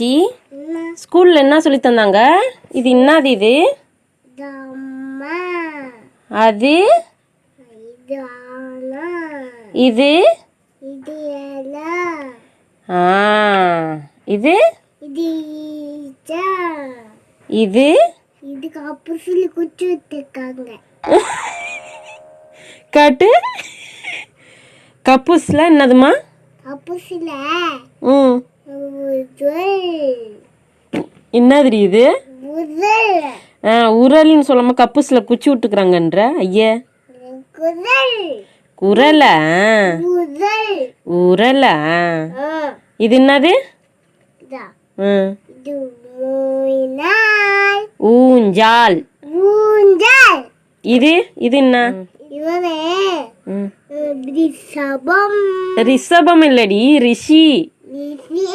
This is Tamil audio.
சிருஷ்டி ஸ்கூல்ல என்ன சொல்லி தந்தாங்க? இது என்னது இது? அது? இது ஆ இது? இது இதுக்கு அப்புறம் சொல்லி குச்சி விட்டுருக்காங்க காட்டு. கப்பூஸ்ல என்னதுமா அப்போ சில ம் என்னது இது? ஆ உரல்னு சொல்லாம கப்பூஸ்ல குச்சி விட்டுக்கிறாங்கன்ற. ஐயா. குரல்? உரலா? ஆ, இது என்னது? ஊஞ்சால். ஊஞ்சல். இது? இது என்ன. ரிஷபம். ரிஷபம் இல்லடி ரிஷி. ரிஷி